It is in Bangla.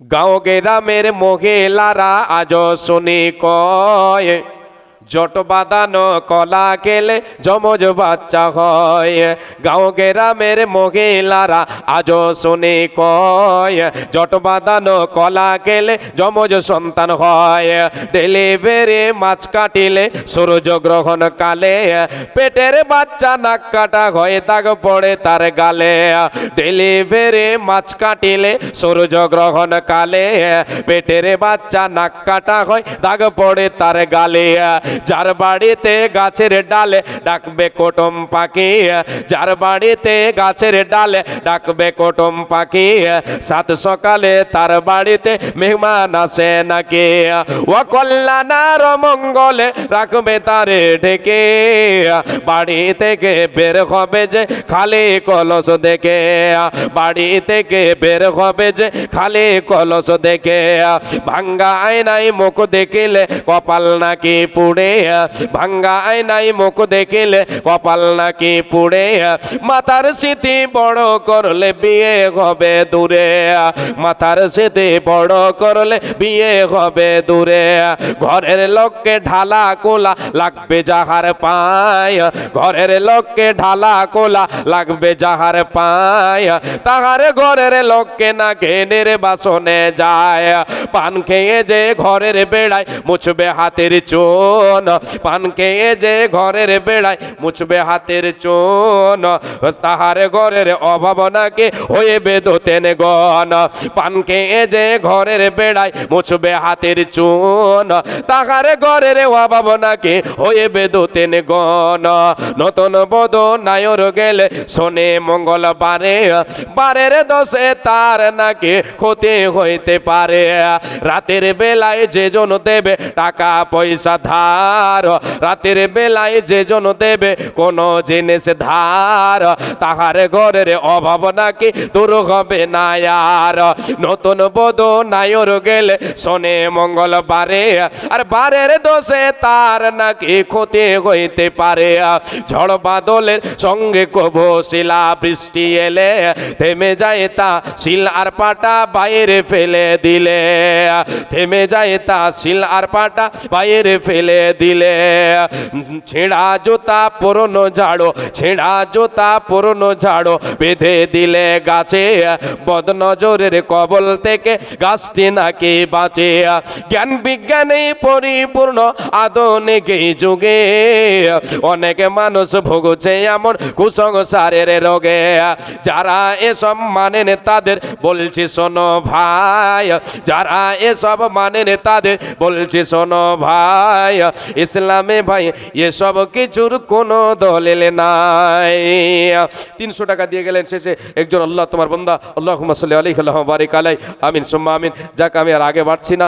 গাঁও গ্রামের মহিলারা আজ শুনি কয় জট বাঁধানো কলা কেলে যমজ বাচ্চা হয়। গাঁও গ্রামের মহিলারা আজ শুনি কয়, জট বাঁধানো কলা কেলে যমজ সন্তান হয়। ডেলিভারি মাছ কাটিলে সূর্য গ্রহণ কালে, পেটের বাচ্চা নাক কাটা হয়, দাগ পড়ে তার গালে। ডেলিভারি মাছ কাটিলে সূর্য গ্রহণ কালে, পেটের বাচ্চা নাক কাটা হয়, দাগ পড়ে তার গালে। যার বাড়িতে গাছের ডালে ডাকবে কোটম পাখি, যার বাড়িতে গাছের ডালে ডাকবে কোটম পাখি, সাত সকালে তার বাড়িতে মেহমান আসে নাকি? ও কল্যাণার মঙ্গলে রাখবে তারে ঢেকে, বাড়ি থেকে বের হবে যে খালি কলস দেখে, বাড়ি থেকে বের হবে যে খালি কলস দেখে, ভাঙ্গা আয়নাই মুখ দেখিলে কপাল নাকি পুড়ে ভাঙ্গা আয়নাই মুখ দেখিলে, কপাল নাকি পুড়ে। মাথার স্মৃতি বড় করলে বিয়ে হবে দূরে। মাথার স্মৃতি বড় করলে বিয়ে হবে দূরে। ঘরের লোককে ঢালা কোলা লাগবে যাহার পায়। ঘরের লোককে ঢালা কোলা লাগবে যাহার পায়। তাহার ঘরের লোককে না ঘেনের বাসনে যায়। পান খেয়ে যে ঘরের বেড়ায় মুছবে হাতের চোন পান খেয়ে যে ঘরের বেড়ায় মুছবে হাতের চোন, তাহার ঘরের অভাব নাকি হয়ে বেদতেন গন পান খেয়ে যে ঘরের বেড়ায় মুছবে হাতের চুন, তাহার ঘরের অভাব নাকি হয়ে বেদতেন গন নতুন বদ নায়র গেলে শোনে মঙ্গলবারে, বারের দশে তার নাকি ক্ষতি হইতে পারে। রাতের বেলায় যে জন দেবে টাকা পয়সা ধার রাতের বেলায় যে জন দেবে কোন জিনিস ধার। তাহার ঘরের অভাব নাকি দূর হবে না আর। নতুন বধ নায়র গেলে শোনে মঙ্গলবারে। আর বারের দোষে তার নাকি ক্ষতি হইতে পারে। ঝড় বাদলের সঙ্গে কবো শিলা বৃষ্টি এলে থেমে যায় তা শিল আর পাটা বাইরে ফেলে দিলে। থেমে যায় তা শিল আর পাটা বাইরে ফেলে দিলে। ছেঁড়া জোতা পুরনো ঝাড়ো, ছেঁড়া জোতা পুরনো ঝাড়ো বেঁধে দিলে গাছে। বদনজরের কবল থেকে গাছটি নাকি বাঁচে। জ্ঞান বিজ্ঞানে পরিপূর্ণ আধুনিক যুগে। অনেক মানুষ ভুগছে এমন কুসংসারের রোগে। যারা এসব মানেন তাদের বলছি শোনো ভাই। যারা এসব মানেন তাদের বলছি শোনো ভাই। ইসলামে ভাই এসব কিছুর কোনো দলিল নাই। তিনশো টাকা দিয়ে গেলেন শেষে, একজন আল্লাহ, তোমার বন্ধা আল্লাহ আল্লাহ আলাই, আমিন, সুম্মা আমিন। যাক, আমি আর আগে বাড়ছি না।